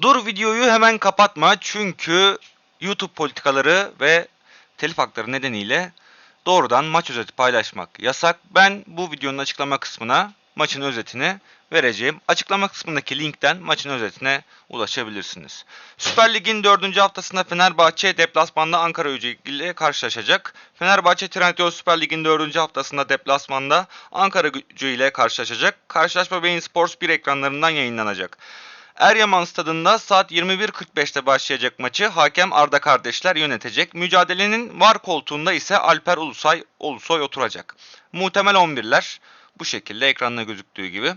Dur videoyu hemen kapatma çünkü YouTube politikaları ve telif hakları nedeniyle doğrudan maç özeti paylaşmak yasak. Ben bu videonun açıklama kısmına maçın özetini vereceğim. Açıklama kısmındaki linkten maçın özetine ulaşabilirsiniz. Süper Lig'in 4. haftasında Fenerbahçe deplasmanda Ankara Gücü ile karşılaşacak. Fenerbahçe Trendyol Süper Lig'in 4. haftasında deplasmanda Ankara Gücü ile karşılaşacak. Karşılaşma Beyin Sports 1 ekranlarından yayınlanacak. Eryaman stadında saat 21.45'te başlayacak maçı hakem Arda kardeşler yönetecek. Mücadelenin var koltuğunda ise Alper Ulusay Ulusoy oturacak. Muhtemel 11'ler bu şekilde ekranda gözüktüğü gibi.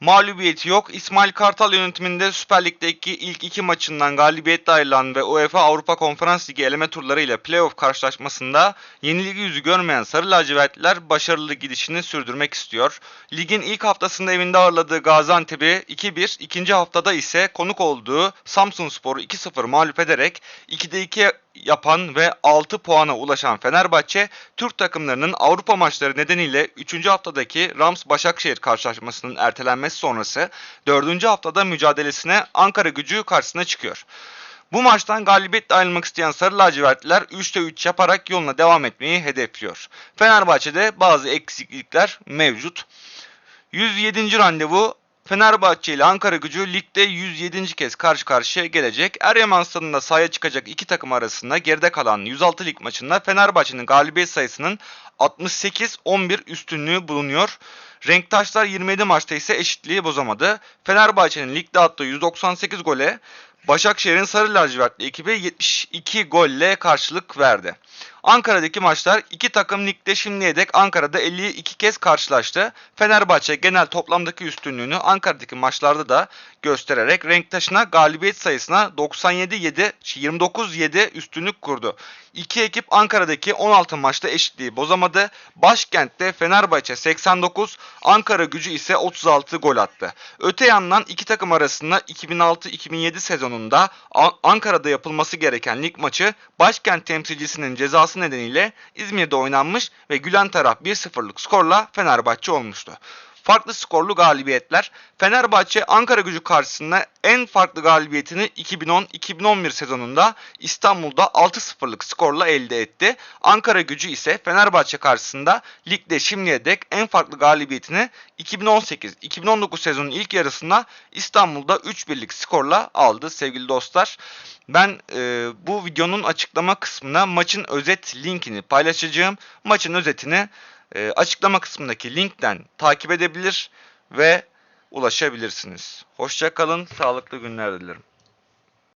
Mağlubiyeti yok. İsmail Kartal yönetiminde Süper Lig'deki ilk iki maçından galibiyetle ayrılan ve UEFA Avrupa Konferans Ligi eleme turları ile playoff karşılaşmasında yenilgi yüzü görmeyen Sarı Lacivertliler başarılı gidişini sürdürmek istiyor. Ligin ilk haftasında evinde ağırladığı Gaziantep'i 2-1, ikinci haftada ise konuk olduğu Samsun Spor'u 2-0 mağlup ederek 2'de 2 yapan ve 6 puana ulaşan Fenerbahçe, Türk takımlarının Avrupa maçları nedeniyle 3. haftadaki Rams Başakşehir karşılaşmasının ertelenmesi sonrası 4. haftada mücadelesine Ankara gücü karşısına çıkıyor. Bu maçtan galibiyetle ayrılmak isteyen Sarı Lacivertliler 3'te 3 yaparak yoluna devam etmeyi hedefliyor. Fenerbahçe'de bazı eksiklikler mevcut. 107. randevu Fenerbahçe ile Ankara gücü ligde 107. kez karşı karşıya gelecek. Eryaman stadında sahaya çıkacak iki takım arasında geride kalan 106 lig maçında Fenerbahçe'nin galibiyet sayısının 68-11 üstünlüğü bulunuyor. Renktaşlar 27 maçta ise eşitliği bozamadı. Fenerbahçe'nin ligde attığı 198 gole Başakşehir'in Sarı Lacivertli ekibi 72 golle karşılık verdi. Ankara'daki maçlar iki takım ligde şimdiye dek Ankara'da 52 kez karşılaştı. Fenerbahçe genel toplamdaki üstünlüğünü Ankara'daki maçlarda da göstererek renktaşına galibiyet sayısına 97-7, 29-7 üstünlük kurdu. İki ekip Ankara'daki 16 maçta eşitliği bozamadı. Başkentte Fenerbahçe 89, Ankara gücü ise 36 gol attı. Öte yandan iki takım arasında 2006-2007 sezonunda An- Ankara'da yapılması gereken lig maçı başkent temsilcisinin cezası nedeniyle İzmir'de oynanmış ve gülen taraf 1-0'lık skorla Fenerbahçe olmuştu. Farklı skorlu galibiyetler. Fenerbahçe Ankara gücü karşısında en farklı galibiyetini 2010-2011 sezonunda İstanbul'da 6-0'lık skorla elde etti. Ankara gücü ise Fenerbahçe karşısında ligde şimdiye dek en farklı galibiyetini 2018-2019 sezonun ilk yarısında İstanbul'da 3-1'lik skorla aldı sevgili dostlar. Ben e, bu videonun açıklama kısmına maçın özet linkini paylaşacağım. Maçın özetini e, açıklama kısmındaki linkten takip edebilir ve ulaşabilirsiniz. Hoşça kalın, sağlıklı günler dilerim.